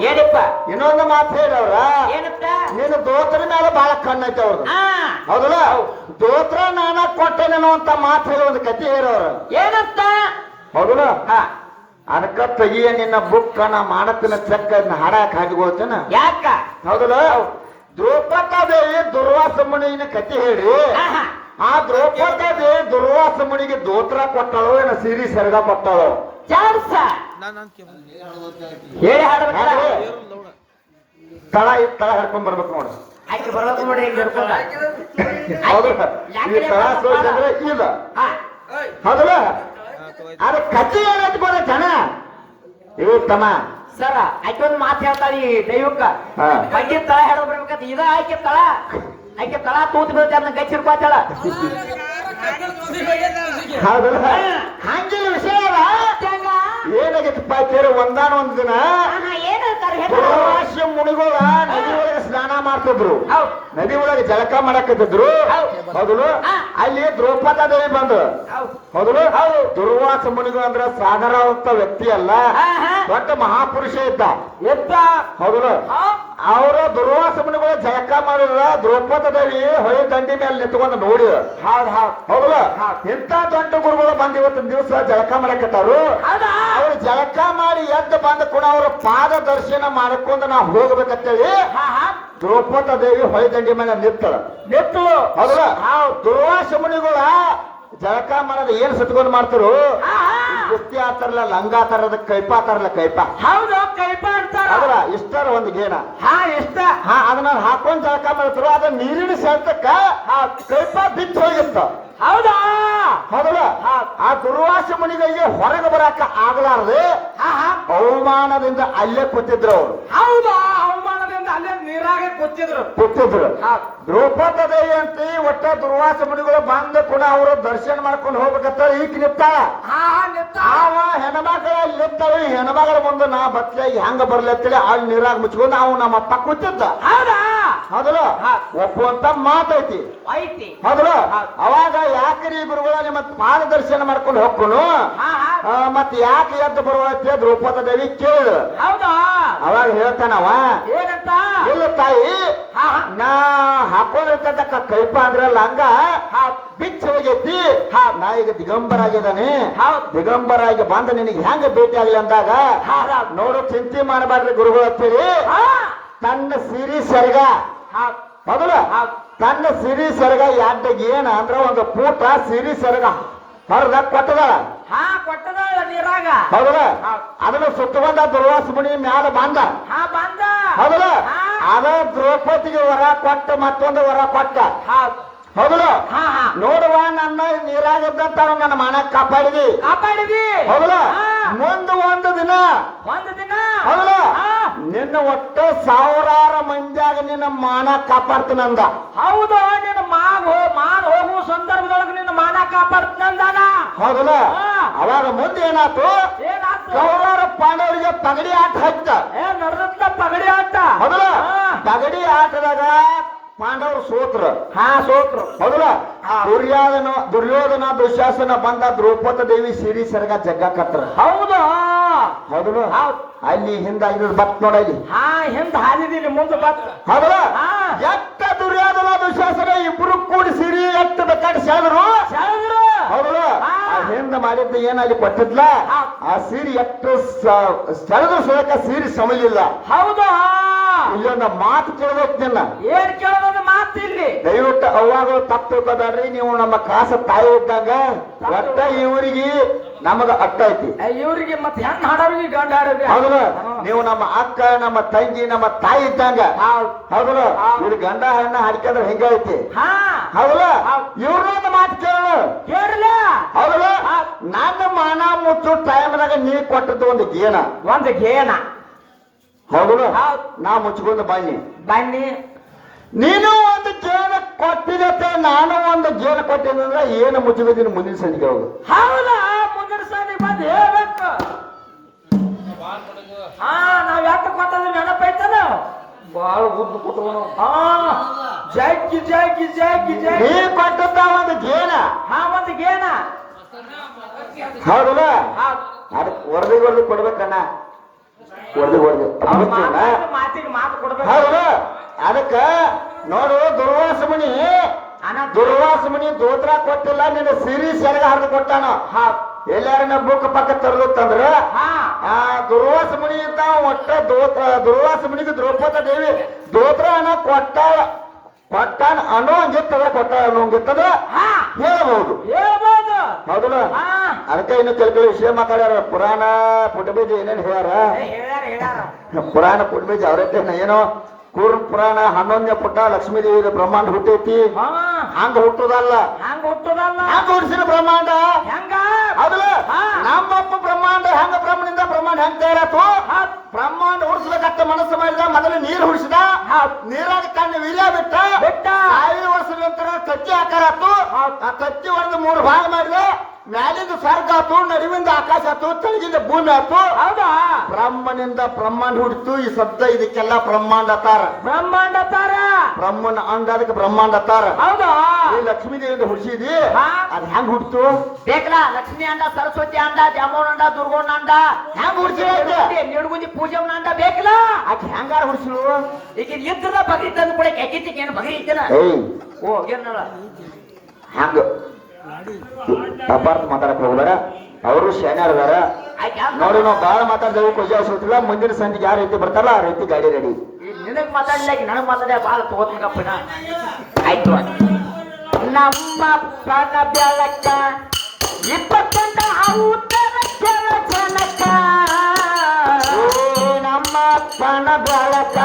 ಏನಪ್ಪ? ಇನ್ನೊಂದು ಮಾತು ಹೇಳವ್ರ ಏನಪ್ಪ? ನಿನ್ನ ದೋತ್ರ ಮೇಲೆ ಬಹಳ ಕಣ್ಣೈತೆ ಅವ್ರದ್ದು. ಹೌದಲ್ಲ? ದೋತ್ರ ನಾನ ಕೊಟ್ಟೆ ಅಂತ ಮಾತು ಹೇಳೋ ಒಂದು ಕತೆ ಹೇಳೋರು ಏನಂತ ಹೌದಲ್ಲ? ಹಾ. ಅದಕ್ಕ ತೆಗಿಯ ನಿನ್ನ ಬುಕ್ ನಾ ಮಾಡತ್ತಿನ ಚೆಕ್ ಹಾಡಕ್ ಹಾಕಿಕೊಳ್ತೇನ ಯಾಕ? ಹೌದಲ್ಲ? ದ್ರೌಪದಾದೇವಿ ದುರ್ವಾಸ ಮುನಿನ ಕಥೆ ಹೇಳಿ. ಆಹಾ. ಆ ದ್ರೌಪದಾದೇವಿ ದುರ್ವಾಸ ಮುನಿಗೆ ದೋತ್ರ ಕೊಟ್ಟಳು ಏನ ಸಿರಿ ಸೆರಗ ಕೊಟ್ಟಳು? ಹೇಳಿ ತಳ ಇದ್ ತಳ ಹಿಡ್ಕೊಂಡ್ ಬರ್ಬೇಕು ನೋಡು. ಬರ್ಬೇಕು ನೋಡಿ ಹೌದಲ್ಲ? ಈ ತಳ ಸೋಜಂದ್ರೆ ಇಲ್ಲ. ಹೌದಲ್ಲ? ಅದ ಕಥೆ ಹೇಳೋದು ಬರೋ ಜನ. ಇವು ತಮ್ಮ. ಸರ ಆಕೆ ಒಂದು ಮಾತು ಹೇಳ್ತಾಳಿ ದೈವಕ್ಕ. ಹಾ. ಬಗ್ಗೆ ತಳ ಹೇಳೋ ಬರ್ಬೇಕಂತ ಇದ ಆಕೆ ತಳ. ಆಕೆ ತಳ ತೂತ್ ಬೀಳ್ತ ಅದನ್ನ ಗಚ್ಚಿರ್ಕೋತಾಳ ಹೌದಲ್ಲ? ಹಂಗಿಲ್ಲ ವಿಷಯ ಏನಾಗೈತಪ್ಪ ಕೇಳಿ ಒಂದಾನ ಒಂದ್ ದಿನ ಏನ್ ಹೇಳ್ತಾರೆ ಪ್ರವಾಸಿ ಮುನಿಗಳ ನದಿ ಒಳಗೆ ಮಾಡ್ತಿದ್ರು. ನದಿ ಒಳಗೆ ಜಳಕ ಮಾಡಕತ್ತಿದ್ರು. ಮೊದಲು. ಅಲ್ಲಿ ದ್ರೌಪದ ದೇವಿ ಬಂದು. ಮೊದಲು ದುರ್ವಾಸ ಮುನಿಗಳು ಅಂದ್ರೆ ಸಾಧಾರಣವಂತ ವ್ಯಕ್ತಿ ಅಲ್ಲ. ದೊಡ್ಡ ಮಹಾಪುರುಷ ಇದ್ದ. ಎತ್ತ ಹೌದ್ ಅವರ ದುರ್ವಾಸ ಮುನಿಗಳ ಜಳಕ ಮಾಡಿದ್ರ ದ್ರೌಪದ ದೇವಿ ಹೊಳೆ ದಂಡಿ ಮೇಲೆ ನಿಂತ್ಕೊಂಡು ನೋಡಿ. ಹೌದ್ ಹೌದ್. ಹೌದಲ್ಲ? ಎಂತ ದೊಡ್ಡ ಗುರುಗಳು ಬಂದ ಇವತ್ತಿನ ದಿವಸ ಜಳಕ ಮಾಡಕತ್ತಾರು? ಅವ್ರು ಜಳಕ ಮಾಡಿ ಎದ್ದು ಬಂದ ಕೂಡ ಅವ್ರ ಪಾದ ದರ್ಶನ ಮಾಡ್ಕೊಂಡು ನಾವು ಹೋಗ್ಬೇಕಂತೇಳಿ ದ್ರೌಪದ ದೇವಿ ಹೊಳೆ ದಂಡಿ ಮೇಲೆ ನಿಂತಳ. ನಿತ್ತು ಹೌದಲ್ಲ? ದುರ್ವಾಸ ಮುನಿಗಳ ಜಳಕ ಮಾಡೋದು ಏನ್ ಸುತ್ಕೊಂಡು ಮಾಡ್ತಾರು? ಗುತ್ತಿ ಆತಾರಲ್ಲ ಲಂಗ ಆತಾರದ ಕೈಪಾ ಆತಾರಲ್ಲ ಕೈಪಾ. ಹೌದು ಕೈಪ ಅದರ ಇಷ್ಟರ ಒಂದು ಗೇಣ ಹಾ ಇಷ್ಟ. ಹಾ ಅದನ್ನ ಹಾಕೊಂಡ್ ಜಳಕ ಮಾಡ್ತಾರು ಅದ ನೀರಿನ ಸೆಳ್ತಕ್ಕ ಆ ಕೈಪ ಬಿದ್ದು ಹೋಗಿತ್ತ. ಹೌದಾ? ಹೌದಲ್ಲ? ಆ ದುರ್ವಾಸ ಮುನಿಗಳಿಗೆ ಹೊರಗೆ ಬರಾಕ ಆಗ್ಲಾರ್ದೆ ಹಾ ಹಾ. ಅವಮಾನದಿಂದ ಅಲ್ಲೇ ಕೂತಿದ್ರು ಅವರು. ಹೌದಾ? ಕೂತಿದ್ರು. ಕೂತಿದ್ರು. ದ್ರೌಪದ ದೇವಿ ಅಂತ ಒಟ್ಟ ದುರ್ವಾಸ ಮುನಿಗಳು ಬಂದ ಕೂಡ ಅವರು ದರ್ಶನ ಮಾಡ್ಕೊಂಡು ಹೋಗ್ಬೇಕಂತ ಈಗ ನಿಂತಾಳ ಹಾ ನಿತ್ತ ಆವ ಹೆಣ್ಮಗಳ ನಿಂತಾಳು ಹೆಣ್ಮಗಳ ಮುಂದೆ ನಾ ಬತ್ಲೆ ಹೆಂಗ ಬರ್ಲತ್ತೇಳಿ ಅಲ್ಲಿ ನೀರಾಗ ಮುಚ್ಕೊಂಡು ಅವ್ ನಮ್ಮ ಅಪ್ಪ ಕೂತಿದ್ದ. ಹೌದಾ? ಹೌದಲ್ಲ. ಒಪ್ಪುವಂತ ಮಾತೈತಿ ಐತಿ. ಹೌದಲ್ಲ ಹೌದ್. ಅವಾಗ ಯಾಕ್ರಿ ಗುರುಗಳ ನಿಮ್ಮ ಮಾರ್ಗದರ್ಶನ ದರ್ಶನ ಮಾಡ್ಕೊಂಡು ಹೋಗ್ಕೊನು? ಹಾ ಹಾ. ಮತ್ ಯಾಕೆ ಎದ್ದು ಬರುವಂತೆ ದ್ರೌಪದ ದೇವಿ ಕೇಳು. ಹೌದಾ? ಅವಾಗ ಹೇಳ್ತಾನವ ಏನಂತ? ಇಲ್ಲ ತಾಯಿ ನಾ ಹಾಕೊಂಡಿರ್ತಕ್ಕ ಕೈಪ ಅಂದ್ರೆ ಲಂಗ ಬಿಚ್ಚ ಹೋಗೈತಿ. ನಾ ಈಗ ದಿಗಂಬರ ಆಗಿದ್ದಾನೆ. ದಿಗಂಬರ ಆಗಿ ಬಂದ ನಿನಗೆ ಹೆಂಗ ಭೇಟಿ ಆಗ್ಲಿ ಅಂದಾಗ ನೋಡು ಚಿಂತೆ ಮಾಡಬಾರ್ರಿ ಗುರುಗಳು ಅಂತೇಳಿ ತನ್ನ ಸಿರಿ ಸೆರಗ ಮೊದಲ. ತನ್ನ ಸಿರಿ ಸೆರಗ ಯಾಡ್ಡಗ್ ಏನ ಅಂದ್ರ ಒಂದು ಪೂಟ ಸಿರಿ ಸೆರಗ ಹೊರದ ಕೊಟ್ಟದಾಳ ಹಾ ಕೊಟ್ಟದ ನೀರಾಗ ಹೌದಲ್ಲ ಹೌದ್. ಅದನ್ನ ಸುತ್ತಕೊಂಡ ದುರ್ವಾಸ ಮುನಿ ಮ್ಯಾಲ ಬಂದ ಹಾ ಬಂದ ಹೌದಲ್ಲ. ಅದ ದ್ರೌಪದಿಗೆ ವರ ಕೊಟ್ಟ ಮತ್ತೊಂದು ವರ ಕೊಟ್ಟ ಹೌದ್. ಹೌದಲ್ಲ ಹಾ ಹಾ. ನೋಡುವ ನನ್ನ ನೀರಾಗಿದ್ದಂತ ನನ್ನ ಮನ ಕಾಪಾಡಿದಿ. ಕಾಪಾಡಿದಿ. ಹೌದು. ಮುಂದ ಒಂದು ದಿನ. ಒಂದು ದಿನ. ಹೌದು. ನಿನ್ನ ಒಟ್ಟು ಸಾವಿರಾರ ಮಂದಿಯಾಗ ನಿನ್ನ ಮಾನ ಕಾಪಾಡ್ತೀನಂದ ಹೌದು ನಿನ್ನ ಮಾನ ಹೋ ಮಾನ್ ಹೋಗುವ ಸಂದರ್ಭದೊಳಗೆ ನಿನ್ನ ಮಾನ ಕಾಪಾಡ್ತೀನಂದಾನ ಹೌದಲ್ಲ. ಅವಾಗ ಮುಂದೆ ಏನಾತು ಕೌರವರ ಪಾಂಡವರಿಗೆ ಪಗಡಿ ಆಟ ಹಚ್ಚ ಏ ನಡೆದ ಪಗಡಿ ಆಟ. ಹೌದಲ್ಲ. ಪಗಡಿ ಆಟದಾಗ ಪಾಂಡವರು ಸೋತ್ರ. ಹಾ ಸೋತ್ರ. ಹೌದಲ್ಲ ದುರ್ಯೋಧನ ದುರ್ಯೋಧನ ದುಶಾಸನ ಬಂದ ದ್ರೌಪದ ದೇವಿ ಸಿರಿ ಸೆರಗ ಜಗ್ಗಾಕತ್ರ ಹೌದು ಹೌದ ಹೌದ್. ಅಲ್ಲಿ ಹಿಂದ ಇದ್ರ ಬತ್ ನೋಡಲ್ಲಿ ಹಾ ಹಿಂದ ಹಾದಿದೀನಿ ಮುಂದೆ ಬತ್. ಹೌದಲ್ಲ ಹಾ. ಎಷ್ಟ ದುರ್ಯೋಧನ ದುಶಾಸನ ಇಬ್ರು ಕೂಡಿ ಸಿರಿ ಎತ್ತ ಬೇಕಾದ್ರೆ ಸೆಳೆದ್ರು ಸೆಳೆದ್ರು ಹೌದಲ್ಲ ಹಿಂದ ಮಾಡಿದ್ದ ಏನಲ್ಲಿ ಕೊಟ್ಟಿದ್ಲ? ಹಾ. ಆ ಸಿರಿ ಎಷ್ಟು ಸೆಳೆದ್ರು ಸುಳಕ ಸೀರೆ ಸಮಲಿಲ್ಲ. ಹೌದು ಇಲ್ಲೊಂದು ಮಾತು ಕೇಳ್ಬೇಕು ನಿನ್ನ ಏನ್ ಕೇಳೋದ ಮಾತು ಇಲ್ಲಿ? ದಯವಿಟ್ಟು ಅವಾಗ ತಪ್ಪು ಬದಾರ್ರಿ ನೀವು ನಮ್ಮ ಕಾಸ ತಾಯಿ ಇದ್ದಂಗ ಒಟ್ಟ ಇವರಿಗೆ ನಮಗ ಅಟ್ಟ ಐತಿ. ಇವರಿಗೆ ಇವ್ರಿಗೆ ಮತ್ತೆ ಹೆಣ್ ಹಾಡೋರಿಗೆ ಗಂಡ ಹಾಡೋರಿಗೆ? ಹೌದಲ್ಲ ನೀವು ನಮ್ಮ ಅಕ್ಕ ನಮ್ಮ ತಂಗಿ ನಮ್ಮ ತಾಯಿ ಇದ್ದಂಗ. ಹೌದ್. ಹೌದಲ್ಲ ಇವ್ರ ಗಂಡ ಹೆಣ್ಣ ಹಾಡ್ಕೊಂಡ್ರೆ ಹೆಂಗ ಐತಿ? ಹಾ. ಹೌದಲ್ಲ ಇವ್ರನ್ನ ಮಾತು ಕೇಳು. ಕೇಳಲ ಹೌದಲ್ಲ ಹೌದ್. ನನ್ನ ಮಾನ ಮುಚ್ಚು ಟೈಮ್ನಾಗ ನೀ ಕೊಟ್ಟದ್ದು ಒಂದು ಗೇನ. ಒಂದು ಗೇನ. ಹೌದ್. ನಾ ಮುಚ್ಕೊಂಡು ಬನ್ನಿ. ಬನ್ನಿ. ನೀನು ಒಂದು ಜೇನ ಕೊಟ್ಟಿದತ್ತೆ ನಾನು ಒಂದು ಜೇನ ಕೊಟ್ಟಿದ್ರೆ ಅಂದ್ರೆ ಏನು ಮುಚ್ಚಿದ್ದೀನಿ ಮುಂದಿನ ಸಂಜೆ ಹೌದು ಹೌದಾ ಮುಂದಿನ ಸಂಜೆ ಬಂದು ಹೇಳ್ಬೇಕು. ಹಾ ನಾವ್ ಯಾಕೆ ಕೊಟ್ಟದ ನೆನಪೈತಲ್ಲ ಬಾಳ ಉದ್ದ ಕೊಟ್ಟು ಹಾ ಜಾಕಿ ಜಾಕಿ ಜಾಕಿ ನೀ ಜಗ್ಗಿ ಕೊಟ್ಟದ್ದ ಒಂದು ಜೇನ. ಹಾ ಒಂದು ಜೇನ. ಹೌದಲ್ಲ? ಹೌದ್. ಅದಕ್ಕೆ ವರದಿ ವರದಿ ಕೊಡ್ಬೇಕಣ್ಣ. ಹೊಡೆದು ಹೊಡೆದು ಹೌದು. ಅದಕ್ಕ ನೋಡು ದುರ್ವಾಸ ಮುನಿ ದುರ್ವಾಸ ಮುನಿ ದೋತ್ರ ಕೊಟ್ಟಿಲ್ಲ ನಿನ್ನ ಸಿರಿ ಸೆರಗ ಹರಿದು ಕೊಟ್ಟಾನ. ಎಲ್ಲಾರನ್ನ ಬುಕ್ ಪಕ್ಕ ತರದು ಹಾ. ಆ ದುರ್ವಾಸ ಮುನಿ ಅಂತ ಒಟ್ಟ ದೋತ್ರ ದುರ್ವಾಸ ಮುನಿಗೆ ದ್ರೌಪದ ದೇವಿ ದೋತ್ರ ಅನ್ನ ಕೊಟ್ಟಾಳ. ಕೊಟ್ಟಾನ ಅನ್ನೋ ಹಂಗಿತ್ತದ ಕೊಟ್ಟ ಅನ್ನೋ ಹಂಗಿತ್ತದ? ಹಾ. ಹೇಳಬಹುದು ಹೇಳ್ಬೋದು. ಹೌದಲ್ಲ? ಅದಕ್ಕೆ ಇನ್ನು ತಿಳ್ಕೊಳ್ಳಿ ವಿಷಯ ಮಾತಾಡ್ಯಾರ. ಪುರಾಣ ಪುಟಬೀಜ ಏನೇನ್ ಹೇಳ್ಯಾರ? ಪುರಾಣ ಪುಟಬೀಜ ಅವ್ರೈತೆ ಏನೋ? ಕೂರ್ಮ ಪುರಾಣ ಹನ್ನೊಂದನೇ ಪುಟ ಲಕ್ಷ್ಮೀದೇವಿ ಬ್ರಹ್ಮಾಂಡ ಹುಟ್ಟೈತಿ. ಹಂಗ ಹುಟ್ಟುದಲ್ಲ. ಹಂಗ ಹುಟ್ಟುದಲ್ಲ. ಹಂಗ ಹುಟ್ಟಿಸಿದ ಬ್ರಹ್ಮಾಂಡ. ಹೆಂಗ? ಅದ್ಲ ಹಾ. ನಮ್ಮಪ್ಪ ಬ್ರಹ್ಮಾಂಡ ಹೆಂಗ ಬ್ರಹ್ಮನಿಂದ ಬ್ರಹ್ಮಾಂಡ ಹೆಂಗ ತಯಾರಾತು. ಬ್ರಹ್ಮಾಂಡ ಉಳಿಸ್ಬೇಕಂತ ಮನಸ್ಸು ಮಾಡಿದ ಮೊದಲು ನೀರು ಹುಡ್ಸಿದ ನೀರಾದ ನೀರಾಗ ಕಣ್ಣು ವೀರ್ಯ ಬಿಟ್ಟ. ಬಿಟ್ಟ. ಐದು ವರ್ಷದ ನಂತರ ತತ್ತಿ ಆಕಾರ ಆತು ಆ ತತ್ತಿ ಹೊಡೆದು ಮೂರು ಭಾಗ ಮಾಡಿದ. ಮ್ಯಾಲಿಂದ ಸ್ವರ್ಗ ಆತು ನಡುವಿಂದ ಆಕಾಶ ಆತು ತಳಗಿಂದ ಭೂಮಿ ಆತು ಹೌದಾ? ಬ್ರಹ್ಮನಿಂದ ಬ್ರಹ್ಮಾಂಡ ಹುಡ್ತು ಈ ಶಬ್ದ ಇದಕ್ಕೆಲ್ಲ ಬ್ರಹ್ಮಾಂಡ ತಾರ. ಬ್ರಹ್ಮಾಂಡ ತಾರ? ಬ್ರಹ್ಮನ ಅಂಗ ಅದಕ್ಕೆ ಬ್ರಹ್ಮಾಂಡ ತಾರ. ಹೌದಾ? ಈ ಲಕ್ಷ್ಮೀ ದೇವಿಯಿಂದ ಹುಡ್ಸಿದಿ. ಅದ್ ಹೆಂಗ್ ಹುಡ್ತು ಬೇಕಲ್ಲ ಲಕ್ಷ್ಮಿ ಅಂಡ ಸರಸ್ವತಿ ಅಂಡ ದ್ಯಾಮೋನ್ ಅಂಡ ದುರ್ಗೋಣ ಅಂಡ ಹೆಂಗ್ ಹುಡ್ಸಿ ನಿಡುಗುಂದಿ ಪೂಜೆ ಅಂಡ ಬೇಕಲ್ಲ? ಅದ್ ಹೆಂಗಾರ ಹುಡ್ಸು ಈಗ ಇದ್ರ ಬಗ್ರಿ ತಂದು ಕೂಡ ಕೆಕ್ಕಿತ್ತಿಗೆ ಏನು ಬಗ್ರಿ ಓ ಏನಲ್ಲ ಹಂಗ? ಅಪಾರ್ಥ ಮಾತಾಡಕ್ ಹೋಗ್ಬೇಡ. ಅವರು ಶಾನ್ಯಾರ ಅದಾರ. ಆಯ್ತು ನೋಡಿ ನಾವು ಬಾಳ ಮಾತಾಡ್ದೇವು ಖುಷಿ ಅವಶ್ಯಕತಿಲ್ಲ ಮುಂದಿನ ಸಂಜೆಗೆ ಯಾವ ರೀತಿ ಬರ್ತಾರಲ್ಲ ಆ ರೀತಿ ಗಾಡಿ ರೆಡಿ ನಿನಗ್ ಮಾತಾಡ್ಲಿಲ್ಲ ಈಗ ನನಗ್ ಮಾತಾಡ ಬಾಳ ತಗೋತೀನಪ್ಪ ಆಯ್ತು ನಮ್ಮ ಪ್ರಾಣ ಬೆಳಕ ಇಪ್ಪತ್ತೊಂದ ಔತರ ಜನಕ. ನಮ್ಮ ಪಣ ಬಾಳಕ.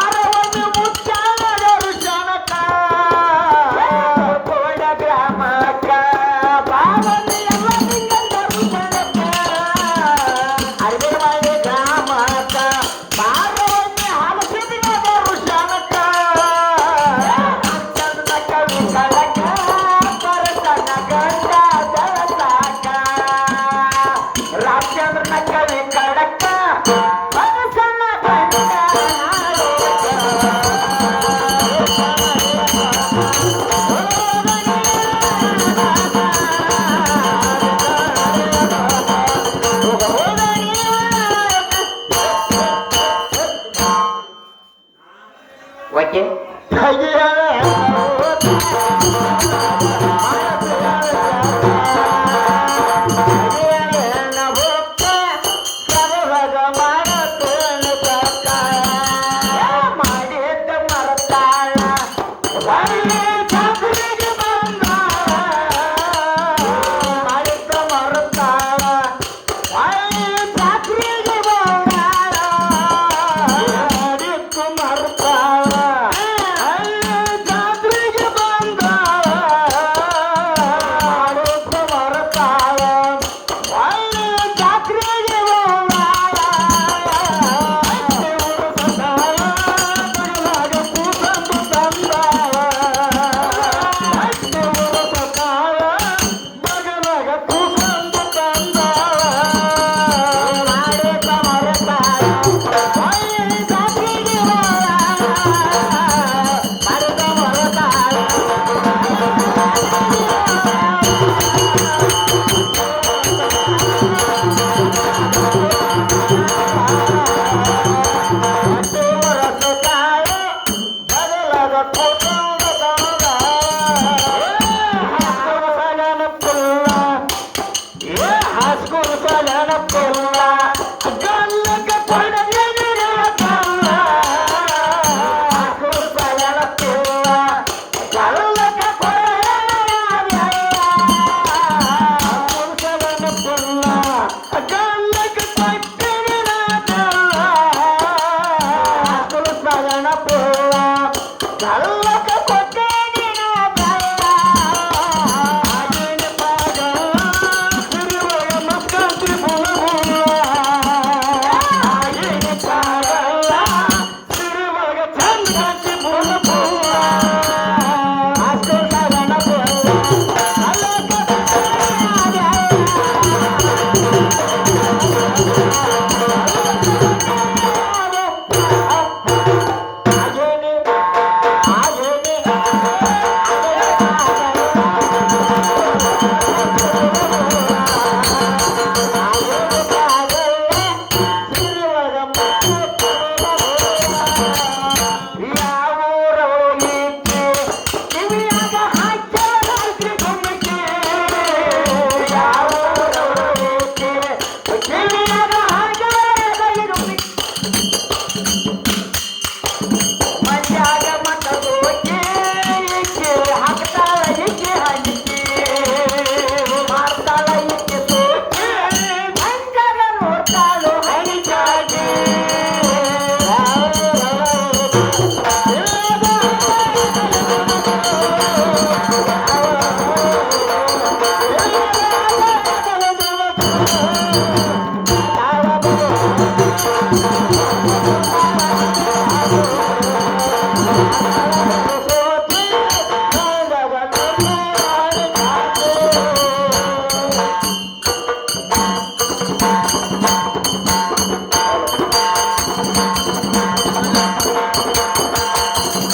ಯಾರ